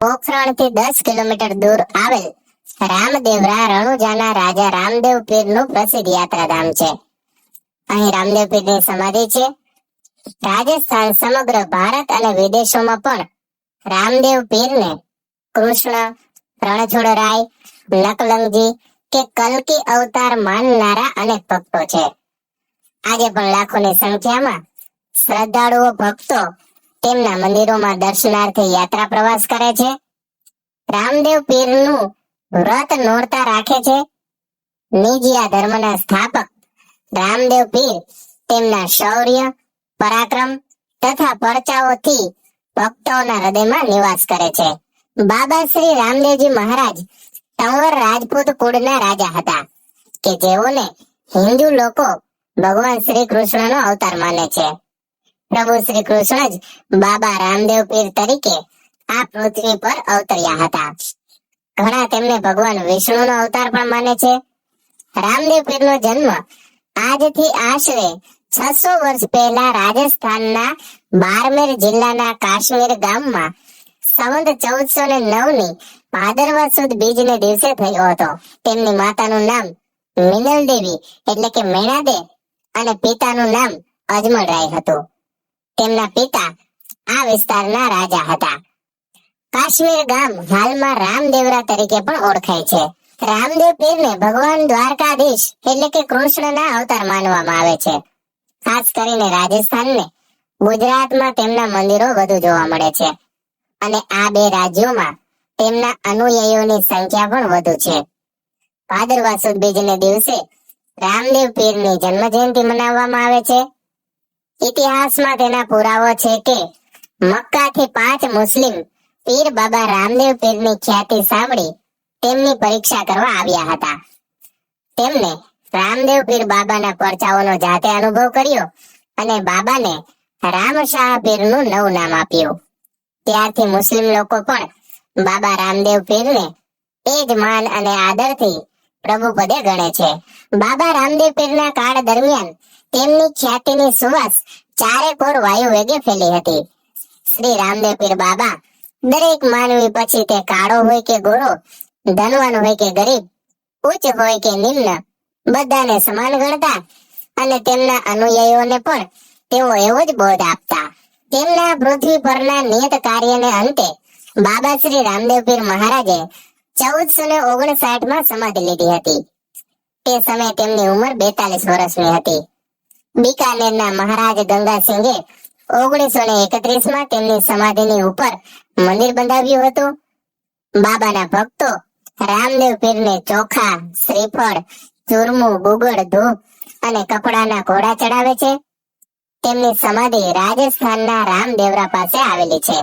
પોખરણથી દસ કિલોમીટર દૂર આવેલ રામદેવરા રણુજાના રાજા રામદેવ પીરનું પ્રસિદ્ધ યાત્રાધામ છે. અહીં રામદેવ પીરની સમાધિ છે. રાજસ્થાન સમગ્ર ભારત અને વિદેશોમાં પણ રામદેવ પીરને કૃષ્ણ રણછોડરાય નકલંગજી કે કલકી અવતાર માનનારા અનેક ભક્તો છે. આજે પણ લાખોની સંખ્યામાં શ્રદ્ધાળુઓ, ભક્તો તેમના મંદિરોમાં દર્શનાર્થે યાત્રા પ્રવાસ કરે છે. રામદેવ પીરનું વ્રત નોરતા રાખે છે. નિજિયા ધર્મના સ્થાપક રામદેવ પીર તેમના શૌર્ય, પરાક્રમ તથા પરચાઓથી ભક્તોના હૃદયમાં નિવાસ કરે છે. બાબા શ્રી રામદેવજી મહારાજ તંવર રાજપૂત કુળના રાજા હતા કે જેઓને હિન્દુ લોકો ભગવાન શ્રી કૃષ્ણનો અવતાર માને છે. પ્રભુ શ્રી કૃષ્ણ જ બાબા રામદેવ પીર તરીકે આ પૃથ્વી પર અવતર્યા હતા. ઘણા તેમને ભગવાન વિષ્ણુનો અવતાર પણ માને છે. રામદેવ પીરનો જન્મ આજથી આશરે છસો વર્ષ પહેલા રાજસ્થાનના બારમેર જિલ્લાના કાશ્મીર ગામમાં સંવત ચૌદસો ને નવની ભાદરવા સુદ બીજને દિવસે થયો હતો. તેમની માતાનું નામ મિનલ દેવી એટલે કે મેણાદે અને પિતાનું નામ અજમલરાય હતું. તેમના પિતા આ વિસ્તારના રાજા હતા. કાશ્મીર ગામ હાલમાં રામદેવરા તરીકે પણ ઓળખાય છે. રામદેવ પીરને ભગવાન દ્વારકાધીશ એટલે કે કૃષ્ણના અવતાર માનવામાં આવે છે. ખાસ કરીને રાજસ્થાનને ગુજરાતમાં તેમના મંદિરો વધુ જોવા મળે છે. અને આ બે રાજ્યોમાં તેમના અનુયાયીઓની સંખ્યા પણ વધુ છે. ભાદરવા સુદ બીજને દિવસે રામદેવ પીરની જન્મ જયંતિ મનાવવામાં આવે છે. ઇતિહાસમાં તેના પુરાવો છે કે મક્કાથી પાંચ મુસ્લિમ પીર બાબા રામદેવ પીરની ખ્યાતિ સાંભળી તેમની પરીક્ષા કરવા આવ્યા હતા. તેમને રામદેવ પીર બાબાના પરચાઓનો જાતે અનુભવ કર્યો અને બાબાને રામશાહ પીરનું નવું નામ આપ્યું. ત્યારથી મુસ્લિમ લોકો પણ બાબા રામદેવ પીરને એ જ માન અને આદરથી પ્રભુ પદે ગણે છે. બાબા રામદેવ પીરના કાળ દરમિયાન તેમની ખ્યાતિની સુવાસ ચારે કોર વાયુ વેગે ફેલી હતી. શ્રી રામદેવ બાબા, દરેક માનવી પછી તે કાળો હોય કે ગોરો ધનવાન હોય કે ગરીબ, ઉચ્ચ હોય કે નિમ્ન, બધાને સમાન ગણતા અને તેમના અનુયાયીઓને પણ તેઓ એવો જ બોધ આપતા. તેમના પૃથ્વી પરના નિયત કાર્યને અંતે બાબા શ્રી રામદેવ પીર મહારાજે ચૌદસો ને ઓગણસાઠમાં સમાધિ લીધી હતી. તે સમયે તેમની ઉંમર બેતાલીસ વર્ષની હતી. બીકાનેરના મહારાજ ગંગાસિંહે ઓગણીસો ને એકત્રીસમાં તેમની સમાધિની ઉપર મંદિર બંધાવ્યું હતું. બાબાના ભક્તો રામદેવ પીરને ચોખા, શ્રીફળ, ચૂરમું, બુગડ, ધૂપ અને કપડાના ઘોડા ચડાવે છે. તેમની સમાધિ રાજસ્થાનના રામદેવરા પાસે આવેલી છે.